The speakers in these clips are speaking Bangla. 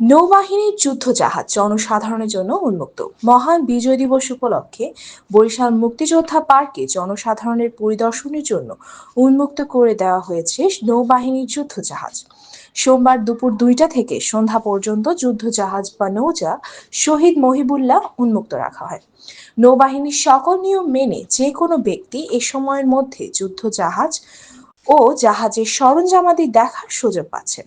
নৌবাহিনীর যুদ্ধজাহাজ জনসাধারণের জন্য উন্মুক্ত। মহান বিজয় দিবস উপলক্ষে বরিশাল মুক্তিযোদ্ধা পার্কে জনসাধারণের পরিদর্শনের জন্য উন্মুক্ত করে দেওয়া হয়েছে নৌবাহিনীর যুদ্ধজাহাজ। সোমবার দুপুর দুইটা থেকে সন্ধ্যা পর্যন্ত যুদ্ধজাহাজ বা নৌজা শহীদ মহিবুল্লাহ উন্মুক্ত রাখা হয়। নৌবাহিনীর সকল নিয়ম মেনে যে কোনো ব্যক্তি এ সময়ের মধ্যে যুদ্ধজাহাজ ও জাহাজের সরঞ্জামাদি দেখার সুযোগ পাচ্ছেন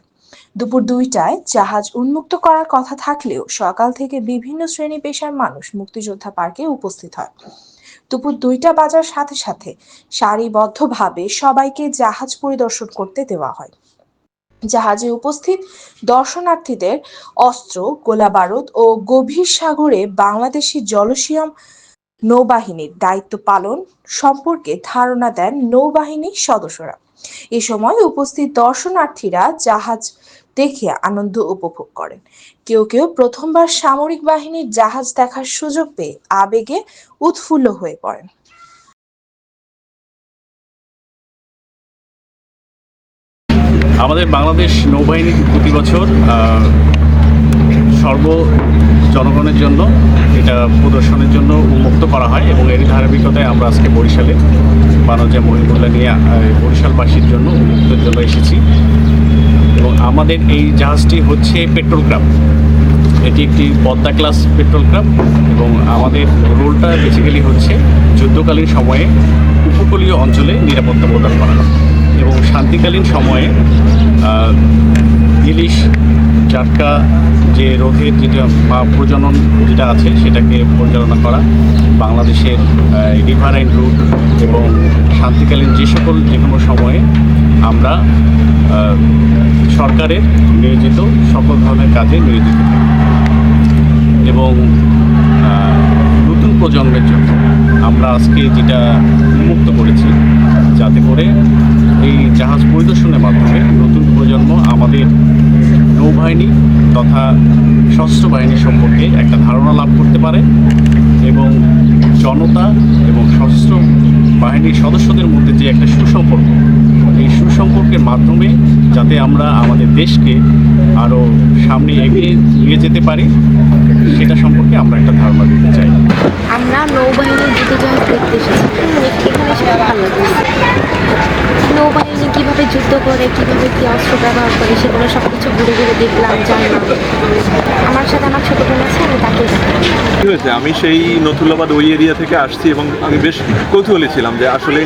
দুপুর দুইটায় জাহাজ উন্মুক্ত করার কথা থাকলেও সকাল থেকে বিভিন্ন শ্রেণি পেশার মানুষ মুক্তিযোদ্ধা পার্কে উপস্থিত হয়। দুপুর দুইটা বাজার সাথে সাথে সারিবদ্ধভাবে সবাইকে জাহাজ পরিদর্শন করতে দেওয়া হয়। জাহাজে উপস্থিত দর্শনার্থীদের অস্ত্র, গোলাবারুদ ও গভীর সাগরে বাংলাদেশি জলসিয়ম নৌবাহিনীর দায়িত্ব পালন সম্পর্কে ধারণা দেন নৌবাহিনীর সদস্যরা। এ সময় উপস্থিত দর্শনার্থীরা জাহাজ দেখে আনন্দ উপভোগ করেন। কেউ কেউ প্রথমবার সামরিক বাহিনীর জাহাজ দেখার সুযোগ পেয়ে আবেগে উৎফুল্ল হয়ে পড়েন। আমাদের বাংলাদেশ নৌবাহিনী প্রতি বছর সর্ব জনগণের জন্য এটা প্রদর্শনের জন্য উন্মুক্ত করা হয় এবং এর ধারাবাহিকতায় আমরা আজকে বরিশালে বানজা মহিবুল্লাহ নিয়ে বরিশালবাসীর জন্য উন্মুক্তের জন্য এসেছি। এবং আমাদের এই জাহাজটি হচ্ছে পেট্রোল ক্রাফট। এটি একটি পদ্মা ক্লাস পেট্রোল ক্রাফট এবং আমাদের রোলটা বেসিক্যালি হচ্ছে যুদ্ধকালীন সময়ে উপকূলীয় অঞ্চলে নিরাপত্তা প্রদান করা। এবং শান্তিকালীন সময়ে ইলিশ, জাটকা যে রোগের যেটা বা প্রজনন যেটা আছে সেটাকে পরিচালনা করা, বাংলাদেশের রিভারাইন রুট এবং শান্তিকালীন যে সকল যে কোনো সময়ে আমরা সরকারের নিয়োজিত সকল ধরনের কাজে নিয়োজিত এবং নতুন প্রজন্মের জন্য আমরা আজকে যেটা উন্মুক্ত করেছি, যাতে করে এই জাহাজ পরিদর্শনের মাধ্যমে নতুন প্রজন্ম আমাদের নৌবাহিনী তথা সশস্ত্র বাহিনী সম্পর্কে একটা ধারণা লাভ করতে পারে এবং জনতা এবং সশস্ত্র বাহিনীর সদস্যদের মধ্যে যে একটা সুসম্পর্ক, এই সুসম্পর্কের মাধ্যমে যাতে আমরা আমাদের দেশকে আরও সামনে এগিয়ে নিয়ে যেতে পারি সেটা সম্পর্কে আমরা একটা ধারণা দিতে চাই। আমরা নৌবাহিনীর যুদ্ধজাহাজ দেখতে এসেছি এখানে এসে ভালো নৌবাহিনী কীভাবে যুদ্ধ করে কীভাবে কী অস্ত্র ব্যবহার করে সেগুলো সব কিছু ঘুরে ঘুরে দেখলাম জানলাম। আমার সাথে আমার ছোটো বোন আছে আমি তাকে দেখালাম কি হয়েছে আমি সেই নথুল্লাবাদ ওই এরিয়া থেকে আসছি এবং আমি বেশ কৌতূহলী ছিলাম যে আসলে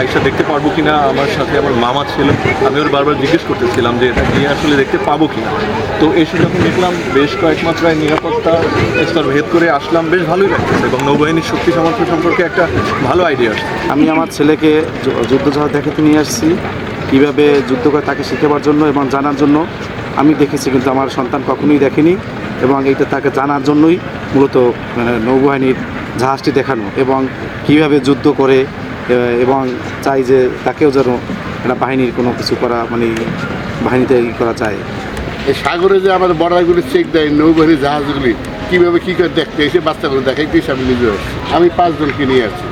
আয়সা দেখতে পারব কিনা আমার সাথে আমার মামা ছিল আমি ওর বারবার জিজ্ঞেস করতেছিলাম যে এটা গিয়ে আসলে দেখতে পাবো কিনা। তো এসে যখন দেখলাম বেশ কয়েক মাত্রায় নিরাপত্তা স্তর ভেদ করে আসলাম, বেশ ভালোই লাগতেছে এবং নৌবাহিনীর শক্তি সামর্থ্য সম্পর্কে একটা ভালো আইডিয়া আমি আমার ছেলেকে যুদ্ধজাহাজ দেখাতে নিয়ে আসছি, কীভাবে যুদ্ধ করে তাকে শেখাবার জন্য এবং জানার জন্য। আমি দেখেছি কিন্তু আমার সন্তান কখনোই দেখেনি এবং এইটা তাকে জানার জন্যই মূলত নৌবাহিনীর জাহাজটি দেখানো এবং কীভাবে যুদ্ধ করে এবং চাই যে তাকেও যেন একটা বাহিনীর কোনো কিছু করা মানে বাহিনীতে করা চায় এই সাগরে যে আমাদের বর্ডারগুলি চেক দেয় নৌবাহিনী জাহাজগুলি কীভাবে কী করে দেখতে এসে বাচ্চাগুলো দেখাইতেছি আমি নিজে আমি পাঁচজনকে নিয়ে আসছি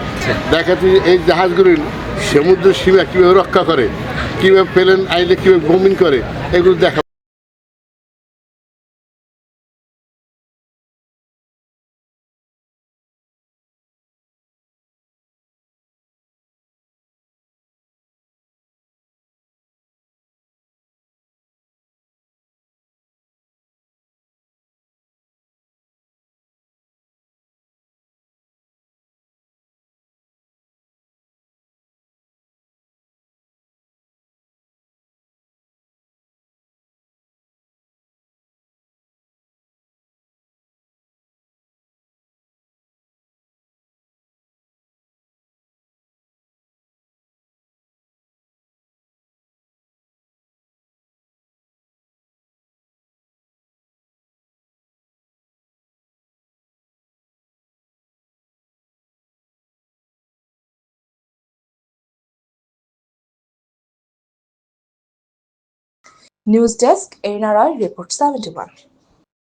দেখাচ্ছি এই জাহাজগুলি সমুদ্র সীমা কীভাবে রক্ষা করে কীভাবে প্লেন আইলে কীভাবে ভ্রমণ করে এগুলো দেখা news desk NRI report seventy one